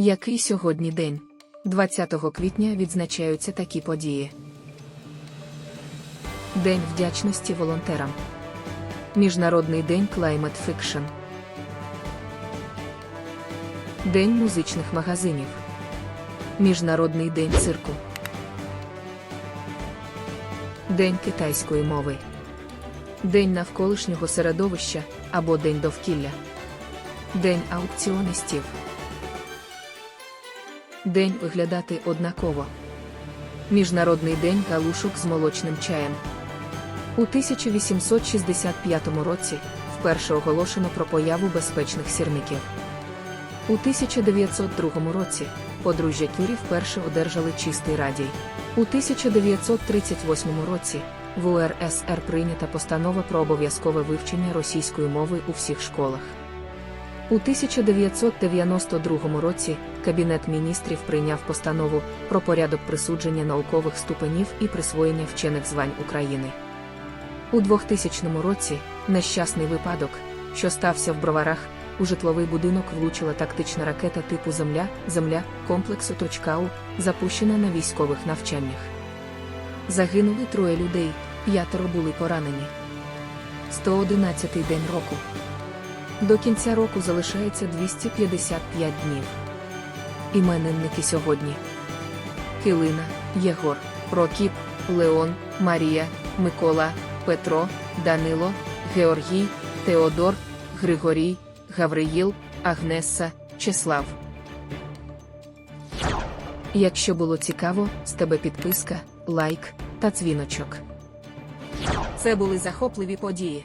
Який сьогодні день? 20 квітня відзначаються такі події. День вдячності волонтерам. Міжнародний день Climate Fiction. День музичних магазинів. Міжнародний день цирку. День китайської мови. День навколишнього середовища або День довкілля. День аукціоністів. День виглядати однаково. Міжнародний день галушок з молочним чаєм. У 1865 році вперше оголошено про появу безпечних сірників. У 1902 році подружжя Кюрі вперше одержали чистий радій. У 1938 році в УРСР прийнята постанова про обов'язкове вивчення російської мови у всіх школах. У 1992 році Кабінет міністрів прийняв постанову про порядок присудження наукових ступенів і присвоєння вчених звань України. У 2000 році нещасний випадок, що стався в броварах, у житловий будинок влучила тактична ракета типу Земля, Земля комплексу «Точкау», запущена на військових навчаннях. Загинули троє людей, п'ятеро були поранені. 111-й день року. До кінця року залишається 255 днів. Іменинники сьогодні: Килина, Єгор, Прокіп, Леон, Марія, Микола, Петро, Данило, Георгій, Теодор, Григорій, Гавриїл, Агнеса, Чеслав. Якщо було цікаво, з тебе підписка, лайк та дзвіночок. Це були захопливі події.